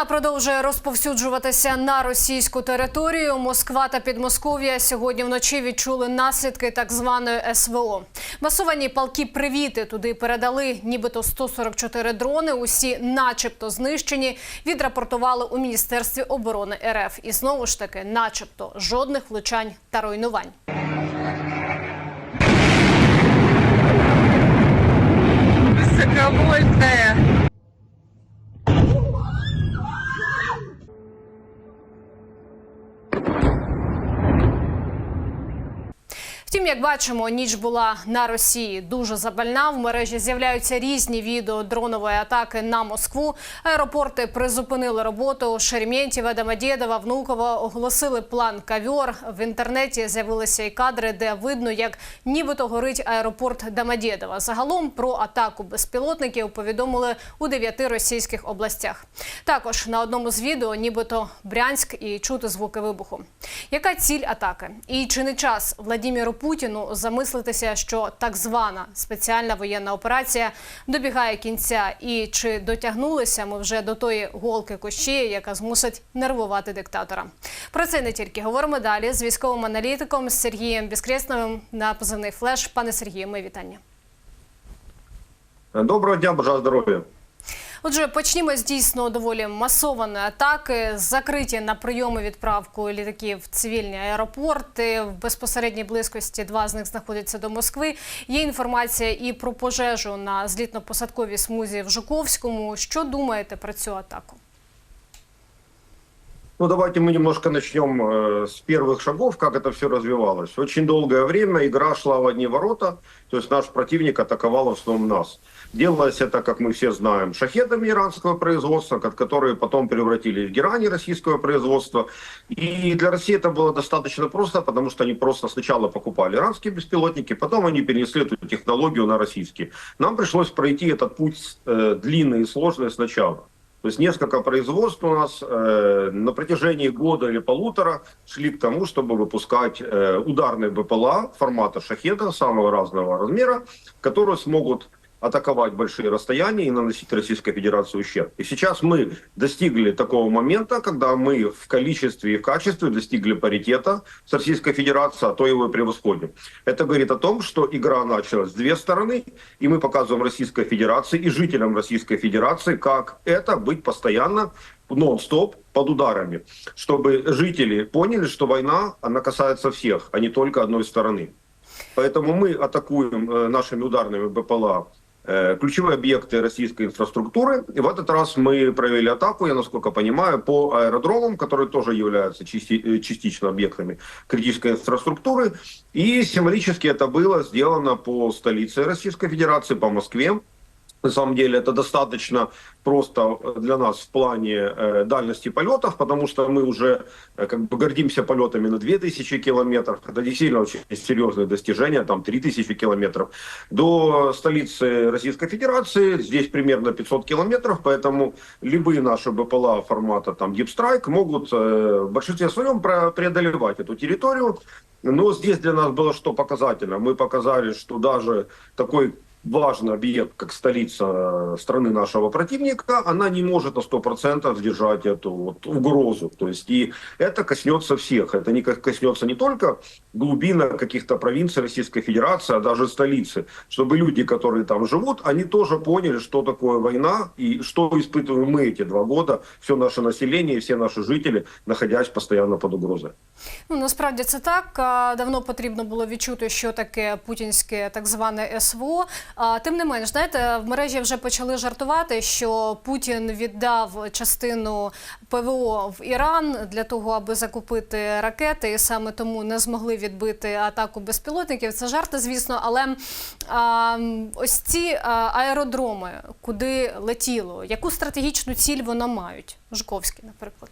Війна продовжує розповсюджуватися на російську територію. Москва та Підмосков'я сьогодні вночі відчули наслідки так званої СВО. Масовані палки привіти туди передали, нібито 144 дрони. Усі, начебто, знищені. Відрапортували у міністерстві оборони РФ. І знову ж таки, начебто, жодних влучань та руйнувань. Высоковольтная. Втім, як бачимо, ніч була на Росії дуже запальна. В мережі з'являються різні відео дронової атаки на Москву. Аеропорти призупинили роботу. Шереметьєва, Домодєдова, Внуково оголосили план кавьор. В інтернеті з'явилися і кадри, де видно, як нібито горить аеропорт Домодєдова. Загалом про атаку безпілотників повідомили у дев'яти російських областях. Також на одному з відео, нібито Брянськ і чути звуки вибуху. Яка ціль атаки? І чи не час Владіміру Путіну замислитися, що так звана спеціальна воєнна операція добігає кінця? І чи дотягнулися ми вже до тої голки кощі, яка змусить нервувати диктатора? Про це не тільки говоримо далі з військовим аналітиком Сергієм Біскресновим на позивний флеш. Пане Сергію, ми вітання. Доброго дня, бажаю здоров'я. Отже, почнімо з дійсно доволі масованої атаки. Закриті на прийоми відправку літаків цивільні аеропорти в безпосередній близькості. Два з них знаходяться до Москви. Є інформація і про пожежу на злітно-посадковій смузі в Жуковському. Що думаєте про цю атаку? Ну, давайте мы немножко начнем э, с первых шагов, как это все развивалось. Очень долгое время игра шла в одни ворота, то есть наш противник атаковал в основном нас. Делалось это, как мы все знаем, шахедами иранского производства, ко- которые потом превратились в герани российского производства. И для России это было достаточно просто, потому что они просто сначала покупали иранские беспилотники, потом они перенесли эту технологию на российские. Нам пришлось пройти этот путь э, длинный и сложный сначала. То есть несколько производств у нас э, на протяжении года или полутора шли к тому, чтобы выпускать э, ударные БПЛА формата шахеда самого разного размера, которые смогут атаковать большие расстояния и наносить Российской Федерации ущерб. И сейчас мы достигли такого момента, когда мы в количестве и в качестве достигли паритета с Российской Федерацией, а то его и превосходим. Это говорит о том, что игра началась с две стороны, и мы показываем Российской Федерации и жителям Российской Федерации, как это быть постоянно нон-стоп под ударами, чтобы жители поняли, что война, она касается всех, а не только одной стороны. Поэтому мы атакуем э, нашими ударными БПЛА ключевые объекты российской инфраструктуры. И в этот раз мы провели атаку, я насколько понимаю, по аэродромам, которые тоже являются части- э, частично объектами критической инфраструктуры. И символически это было сделано по столице Российской Федерации, по Москве. На самом деле это достаточно просто для нас в плане э, дальности полетов, потому что мы уже э, как бы гордимся полетами на 2000 километров. Это действительно очень серьезные достижения, там 3000 километров. До столицы Российской Федерации здесь примерно 500 километров, поэтому любые наши БПЛА формата там Deep Strike могут э, в большинстве своем преодолевать эту территорию. Но здесь для нас было что показательно? Мы показали, что даже такой важный объект, как столица э, страны нашего противника, она не может на 100% сдержать эту вот угрозу. То есть и это коснется всех. Это не ко- коснется не только глубинок каких-то провинций Российской Федерации, а даже столицы. Чтобы люди, которые там живут, они тоже поняли, что такое война и что испытываем мы эти два года, все наше население, все наши жители, находясь постоянно под угрозой. Ну насправді це так. А, Давно потрібно було відчути, що таке путінське так зване СВО. Тим не менш, знаєте, в мережі вже почали жартувати, що Путін віддав частину ПВО в Іран для того, аби закупити ракети, і саме тому не змогли відбити атаку безпілотників. Це жарти, звісно, але а, ось ці аеродроми, куди летіло, яку стратегічну ціль вони мають? Жуковський, наприклад.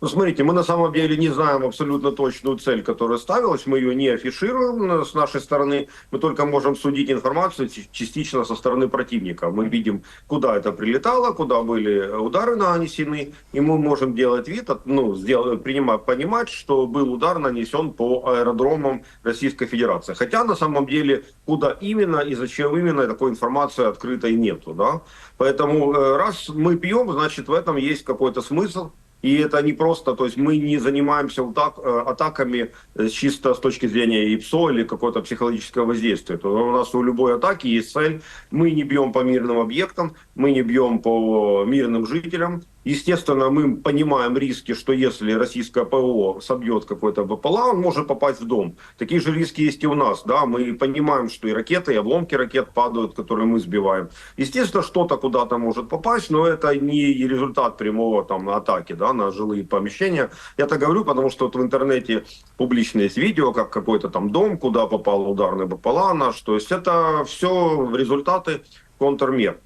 Ну, смотрите, мы на самом деле не знаем абсолютно точную цель, которая ставилась. Мы ее не афишируем э, с нашей стороны. Мы только можем судить информацию частично со стороны противника. Мы видим, куда это прилетало, куда были удары нанесены, и мы можем делать вид, ну, сделать, принимать, понимать, что был удар нанесен по аэродромам Российской Федерации. Хотя на самом деле, куда именно и зачем именно, такой информации открытой нету. Да? Поэтому э, раз мы пьем, значит в этом есть какой-то смысл. И это не просто, то есть мы не занимаемся э, атаками э, чисто с точки зрения ИПСО или какого-то психологического воздействия. То у нас у любой атаки есть цель. Мы не бьем по мирным объектам, мы не бьем по мирным жителям. Естественно, мы понимаем риски, что если российское ПВО собьет какой-то БПЛА, он может попасть в дом. Такие же риски есть и у нас. Да? Мы понимаем, что и ракеты, и обломки ракет падают, которые мы сбиваем. Естественно, что-то куда-то может попасть, но это не результат прямого там, атаки да, на жилые помещения. Я так говорю, потому что вот в интернете публично есть видео, как какой-то там дом, куда попал ударный БПЛА наш. То есть это все результаты контрмер.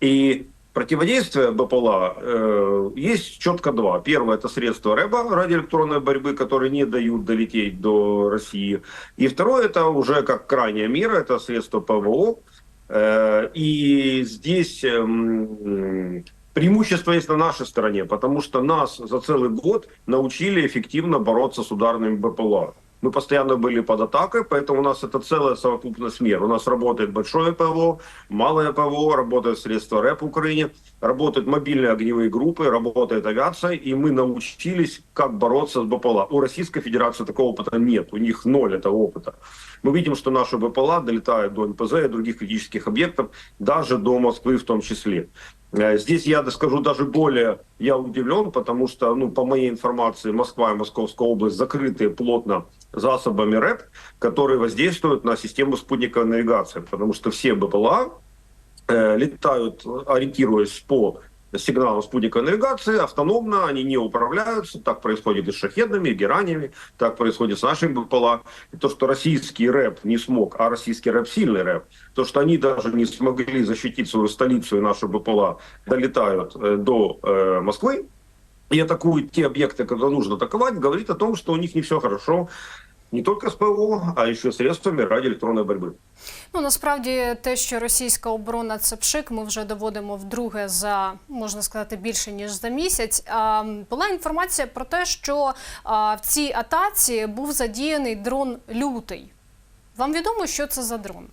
И противодействие БПЛА э, есть четко два. Первое это средства РЭБа, радиоэлектронной борьбы, которые не дают долететь до России. И второе это уже как крайняя мера, это средства ПВО. Э, и здесь эм, преимущество есть на нашей стороне, потому что нас за целый год научили эффективно бороться с ударными БПЛА. Мы постоянно были под атакой, поэтому у нас это целая совокупность мер. У нас работает большое ПВО, малое ПВО, работают средства РЭП в Украине, работают мобильные огневые группы, работает авиация, и мы научились, как бороться с БПЛА. У Российской Федерации такого опыта нет, у них ноль этого опыта. Мы видим, что наши БПЛА долетают до НПЗ и других критических объектов, даже до Москвы в том числе. Э, Здесь я скажу даже более, я удивлен, потому что, ну, по моей информации, Москва и Московская область закрыты плотно засобами РЭП, которые воздействуют на систему спутниковой навигации, потому что все БПЛА э, летают, ориентируясь по сигналам спутниковой навигации, автономно, они не управляются. Так происходит и с шахедами, и геранями, так происходит с нашими БПЛА. И то, что российский рэп не смог, а российский рэп сильный рэп, то, что они даже не смогли защитить свою столицу и наши БПЛА долетают э, до э, Москвы, и атакуют те объекты, которые нужно атаковать, говорит о том, что у них не все хорошо не только с ПВО, а еще средствами радиоэлектронной борьбы. Ну насправді те, що російська оборона це пшик, ми вже доводимо вдруге за можна сказати більше ніж за місяць. А, м, була інформація про те, що а, в цій атаці був задіяний дрон лютий. Вам відомо, що це за дрон?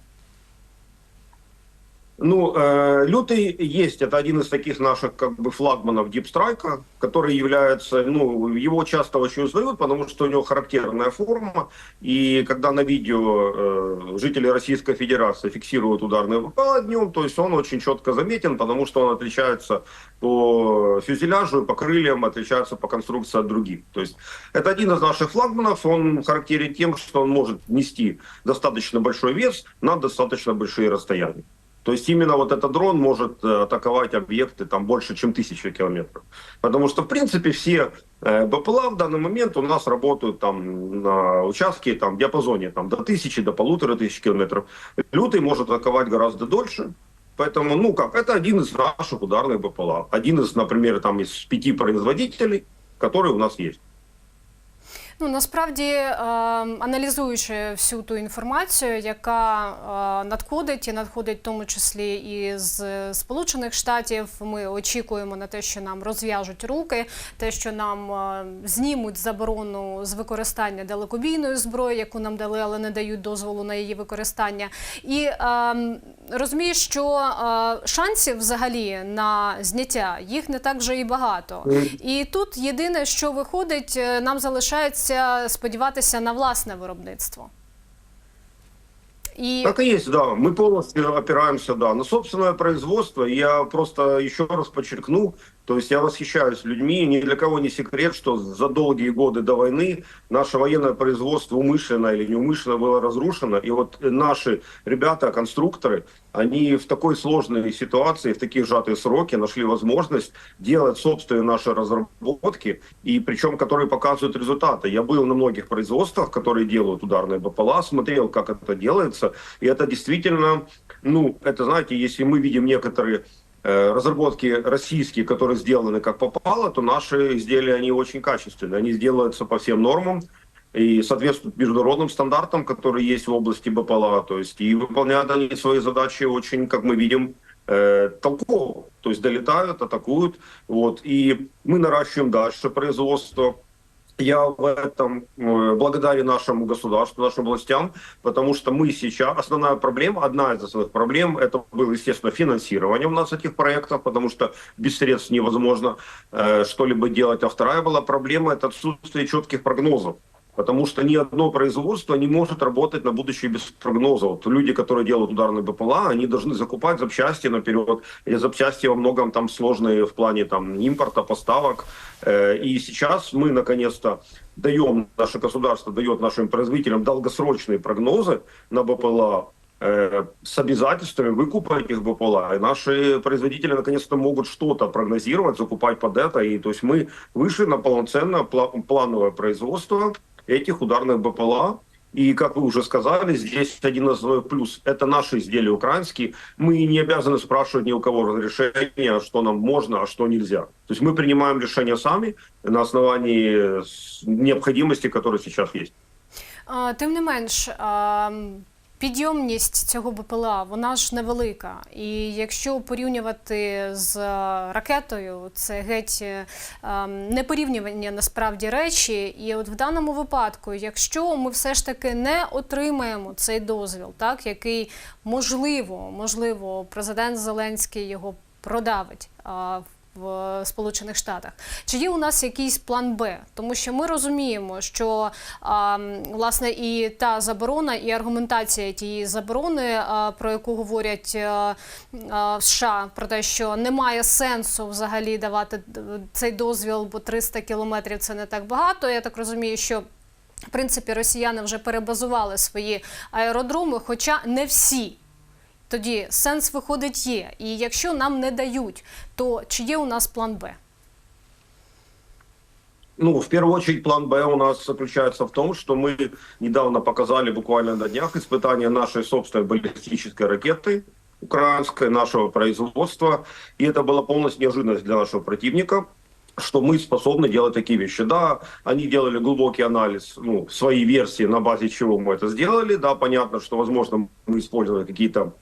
Ну, э, Лютый есть, это один из таких наших как бы флагманов дипстрайка, который является, ну, его часто очень узнают, потому что у него характерная форма, и когда на видео э, жители Российской Федерации фиксируют ударный ВПЛ днем, то есть он очень четко заметен, потому что он отличается по фюзеляжу по крыльям, отличается по конструкции от других. То есть это один из наших флагманов, он характерен тем, что он может нести достаточно большой вес на достаточно большие расстояния. То есть именно вот этот дрон может э, атаковать объекты там больше, чем тысячи километров. Потому что, в принципе, все э, БПЛА в данный момент у нас работают там на участке, там в диапазоне там, до тысячи, до полутора тысяч километров. Лютый может атаковать гораздо дольше. Поэтому, ну как, это один из наших ударных БПЛА. Один из, например, там из пяти производителей, которые у нас есть. Ну насправді, е, аналізуючи всю ту інформацію, яка е, надходить, і надходить в тому числі і з Сполучених Штатів, ми очікуємо на те, що нам розв'яжуть руки, те, що нам е, знімуть заборону з використання далекобійної зброї, яку нам дали, але не дають дозволу на її використання. І е, розумію, що е, шансів взагалі на зняття їх не так вже і багато. І тут єдине, що виходить, е, нам залишається сподіватися на власне виробництво. І Так и есть, да. Мы полностью опираемся, да, на собственное производство. Я просто еще раз подчеркну, то есть я восхищаюсь людьми. Ни для кого не секрет, что за долгие годы до войны наше военное производство умышленно или неумышленно было разрушено. И вот наши ребята, конструкторы, они в такой сложной ситуации, в такие сжатые сроки нашли возможность делать собственные наши разработки, и причем которые показывают результаты. Я был на многих производствах, которые делают ударные БПЛА, смотрел, как это делается, и это действительно, ну, это, знаете, если мы видим некоторые разработки российские, которые сделаны как попало, то наши изделия, они очень качественные. Они сделаются по всем нормам и соответствуют международным стандартам, которые есть в области БПЛА. То есть и выполняют они свои задачи очень, как мы видим, э, толково. То есть долетают, атакуют. Вот. И мы наращиваем дальше производство. Я в этом э, благодарен нашему государству, нашим властям, потому что мы сейчас, основная проблема, одна из основных проблем, это было, естественно, финансирование у нас этих проектов, потому что без средств невозможно э, что-либо делать. А вторая была проблема, это отсутствие четких прогнозов. Потому что ни одно производство не может работать на будущее без прогноза. Вот люди, которые делают ударные БПЛА, они должны закупать запчасти наперед. И запчасти во многом там сложные в плане там импорта, поставок. Э, И сейчас мы наконец-то даем, наше государство дает нашим производителям долгосрочные прогнозы на БПЛА, э, с обязательствами выкупа этих БПЛА. И наши производители наконец-то могут что-то прогнозировать, закупать под это. И то есть мы вышли на полноценное пла- плановое производство этих ударных БПЛА. И, как вы уже сказали, здесь один из плюс. Это наши изделия украинские. Мы не обязаны спрашивать ни у кого разрешения, что нам можно, а что нельзя. То есть мы принимаем решения сами на основании необходимости, которая сейчас есть. А, Тим не менш, підйомність цього БПЛА вона ж невелика. І якщо порівнювати з ракетою, це геть е, а, непорівнювання насправді речі. І от в даному випадку, якщо ми все ж таки не отримаємо цей дозвіл, так який можливо, можливо, президент Зеленський його продавить. В Сполучених Штатах. Чи є у нас якийсь план Б? Тому що ми розуміємо, що а, власне і та заборона, і аргументація тієї заборони, а, про яку говорять а, а, США, про те, що немає сенсу взагалі давати цей дозвіл, бо 300 кілометрів це не так багато. Я так розумію, що в принципі росіяни вже перебазували свої аеродроми, хоча не всі. Тоді сенс виходить є. І якщо нам не дають, то чи є у нас план Б? Ну, в первую очередь, план Б у нас заключается в том, что мы недавно показали буквально на днях испытания нашей собственной баллистической ракеты украинской, нашего производства. И это была полностью неожиданность для нашего противника что мы способны делать такие вещи. Да, они делали глубокий анализ, ну, своей версии, на базе чего мы это сделали. Да, понятно, что, возможно, мы использовали какие-то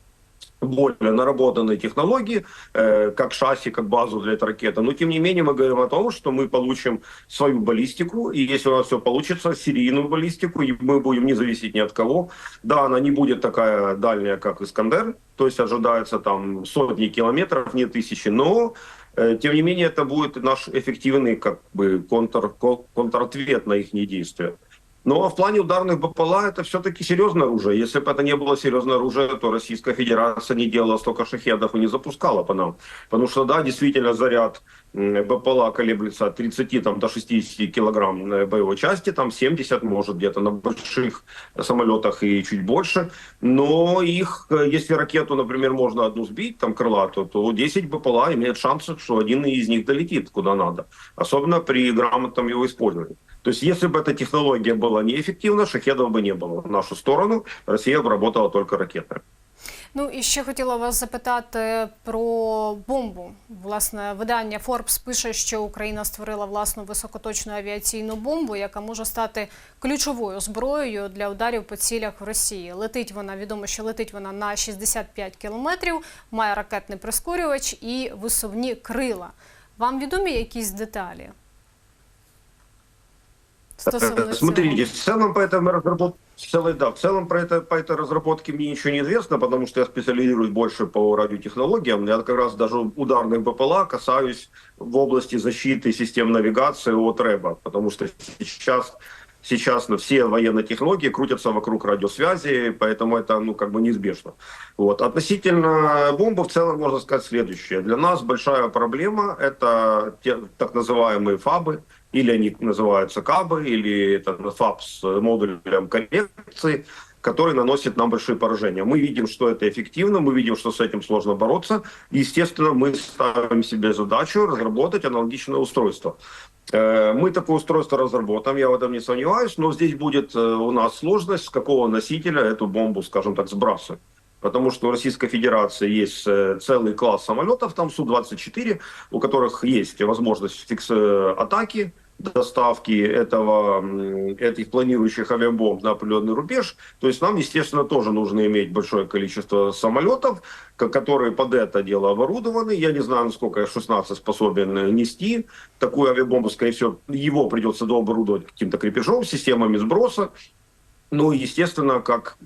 более наработанные технологии, э, как шасси, как базу для этой ракеты. Но, тем не менее, мы говорим о том, что мы получим свою баллистику, и если у нас все получится, серийную баллистику, и мы будем не зависеть ни от кого. Да, она не будет такая дальняя, как Искандер, то есть ожидается там сотни километров, не тысячи, но э, тем не менее, это будет наш эффективный как бы контр, ко- контратвет на их действия. А в плане ударных БПЛА это все-таки серьезное оружие. Если бы это не было серьезное оружие, то Российская Федерация не делала столько шахедов и не запускала по нам. Потому что, да, действительно, заряд БПЛА колеблется от 30 там, до 60 килограмм э, боевой части, там 70 может где-то на больших самолетах и чуть больше. Но их, э, если ракету, например, можно одну сбить, там крылатую, то 10 БПЛА имеет шансы, что один из них долетит куда надо. Особенно при грамотном его использовании. То есть, если бы эта технология была неэффективна, шахедов бы не было. В нашу сторону Россия бы работала только ракетами. Ну і ще хотіла вас запитати про бомбу. Власне, видання Forbes пише, що Україна створила власну високоточну авіаційну бомбу, яка може стати ключовою зброєю для ударів по цілях в Росії. Летить вона відомо, що летить вона на 65 кілометрів, має ракетний прискорювач і висувні крила. Вам відомі якісь деталі? Цього? Э, Смотрите, в целом по этой разработке, в целом, да, в целом про это, по этой разработке мне ничего не известно, потому что я специализируюсь больше по радиотехнологиям. Я как раз даже ударных БПЛА касаюсь в области защиты систем навигации от РЭБа, потому что сейчас Сейчас ну, все военные технологии крутятся вокруг радиосвязи, поэтому это ну, как бы неизбежно. Вот. Относительно бомбы в целом можно сказать следующее. Для нас большая проблема – это те, так называемые ФАБы, или они называются КАБы, или это ФАБ с модулем коррекции, который наносит нам большие поражения. Мы видим, что это эффективно, мы видим, что с этим сложно бороться. Естественно, мы ставим себе задачу разработать аналогичное устройство. Э, Мы такое устройство разработаем, я в этом не сомневаюсь, но здесь будет э, у нас сложность, с какого носителя эту бомбу, скажем так, сбрасывать. Потому что у Российской Федерации есть э, целый класс самолетов, там Су-24, у которых есть возможность фикс атаки, доставки этого, этих планирующих авиабомб на определенный рубеж. То есть нам, естественно, тоже нужно иметь большое количество самолетов, ко- которые под это дело оборудованы. Я не знаю, насколько F-16 способен э, нести такую авиабомбу. Скорее всего, его придется дооборудовать каким-то крепежом, системами сброса. Ну, естественно, как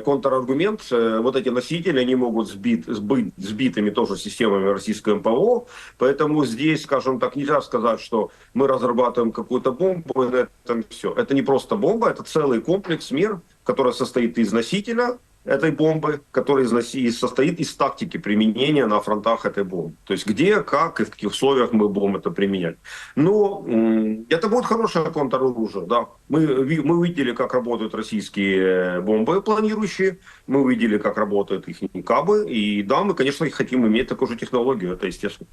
контраргумент, э, вот эти носители, они могут сбит, сбыть сбитыми тоже системами российского МПО, поэтому здесь, скажем так, нельзя сказать, что мы разрабатываем какую-то бомбу, и на этом все. Это не просто бомба, это целый комплекс мер, который состоит из носителя этой бомбы, и состоит из тактики применения на фронтах этой бомбы. То есть где, как и в каких условиях мы будем это применять. Но это будет хорошее контроружие, да. Мы, мы увидели, как работают российские э, бомбы планирующие, мы увидели, как работают их кабы, и да, мы, конечно, хотим иметь такую же технологию, это естественно.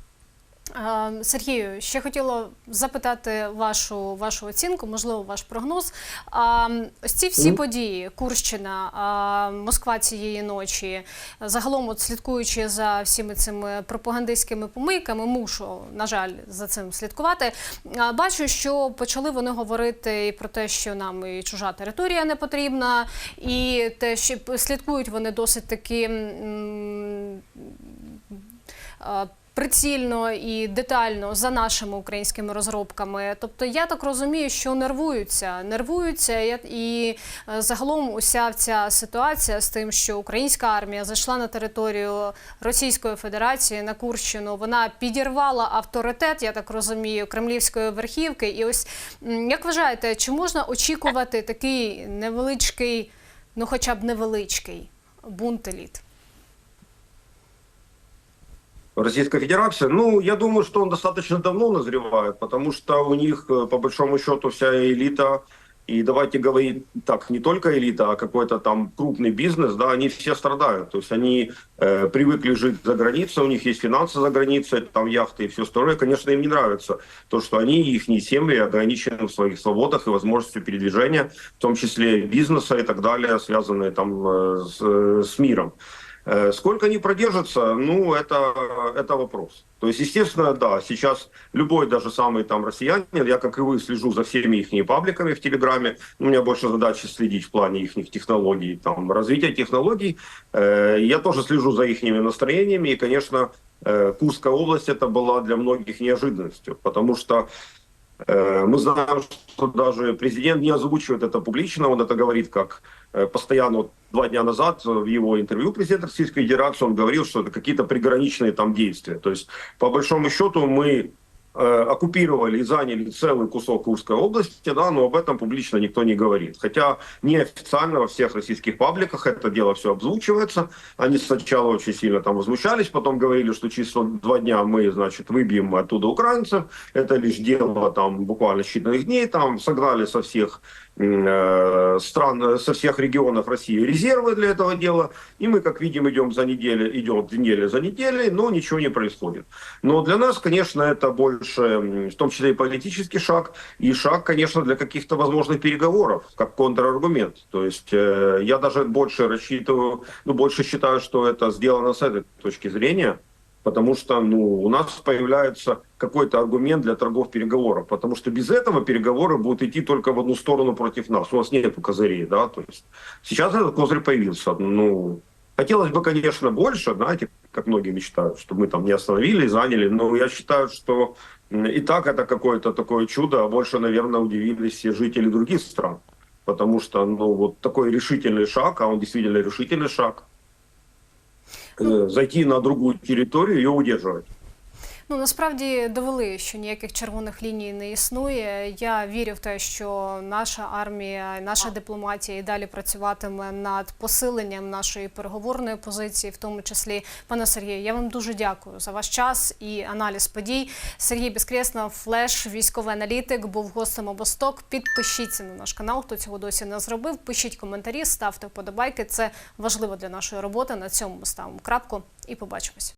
Е, Сергію, ще хотіла запитати вашу, вашу оцінку, можливо, ваш прогноз. Ось ці всі події, Курщина, Москва цієї ночі, загалом, от слідкуючи за всіми цими пропагандистськими помийками, мушу, на жаль, за цим слідкувати. Бачу, що почали вони говорити і про те, що нам і чужа територія не потрібна, і те, що слідкують вони досить таки. Прицільно і детально за нашими українськими розробками. Тобто я так розумію, що нервуються, нервуються, і е, загалом уся ця ситуація з тим, що українська армія зайшла на територію Російської Федерації на Курщину, вона підірвала авторитет, я так розумію, кремлівської верхівки. І ось як вважаєте, чи можна очікувати такий невеличкий, ну хоча б невеличкий бунт еліт? Российская Федерация, ну, я думаю, что он достаточно давно назревает, потому что у них, э, по большому счету, вся элита, и давайте говорить так, не только элита, а какой-то там крупный бизнес, да, они все страдают. То есть они э, привыкли жить за границей, у них есть финансы за границей, там яхты и все остальное. Конечно, им не нравится то, что они, их семьи ограничены в своих свободах и возможностью передвижения, в том числе бизнеса и так далее, связанные там э, с, э, с миром. Э, Сколько они продержатся, ну, это, это вопрос. То есть, естественно, да, сейчас любой даже самый там россиянин, я, как и вы, слежу за всеми их пабликами в Телеграме, у меня больше задачи следить в плане их технологий, там, развития технологий. Э, Я тоже слежу за их настроениями, и, конечно, э, Курская область это была для многих неожиданностью, потому что Мы знаем, что даже президент не озвучивает это публично, он это говорит как э, постоянно. Вот два дня назад в его интервью президент Российской Федерации он говорил, что это какие-то приграничные там действия. То есть, по большому счету, мы э, оккупировали и заняли целый кусок Курской области, да, но об этом публично никто не говорит. Хотя неофициально во всех российских пабликах это дело все обзвучивается. Они сначала очень сильно там возмущались, потом говорили, что через два дня мы, значит, выбьем оттуда украинцев. Это лишь дело там буквально считанных дней, там согнали со всех стран, э, со всех регионов России резервы для этого дела. И мы, как видим, идем за неделю, идем неделя за неделей, но ничего не происходит. Но для нас, конечно, это больше, в том числе и политический шаг, и шаг, конечно, для каких-то возможных переговоров, как контраргумент. То есть э, я даже больше рассчитываю, ну, больше считаю, что это сделано с этой точки зрения, потому что ну, у нас появляется какой-то аргумент для торгов переговоров, потому что без этого переговоры будут идти только в одну сторону против нас. У нас нет козырей, да, то есть сейчас этот козырь появился. Ну, хотелось бы, конечно, больше, знаете, как многие мечтают, чтобы мы там не остановили заняли, но я считаю, что и так это какое-то такое чудо, а больше, наверное, удивились все жители других стран, потому что, ну, вот такой решительный шаг, а он действительно решительный шаг, зайти на другую территорию и ее удерживать. Ну насправді довели, що ніяких червоних ліній не існує. Я вірю в те, що наша армія, наша дипломатія і далі працюватиме над посиленням нашої переговорної позиції, в тому числі пане Сергію. Я вам дуже дякую за ваш час і аналіз подій. Сергій Безкреснов, флеш, військовий аналітик, був гостем обосток. Підпишіться на наш канал, хто цього досі не зробив. Пишіть коментарі, ставте вподобайки. Це важливо для нашої роботи. На цьому ми ставимо крапку і побачимось.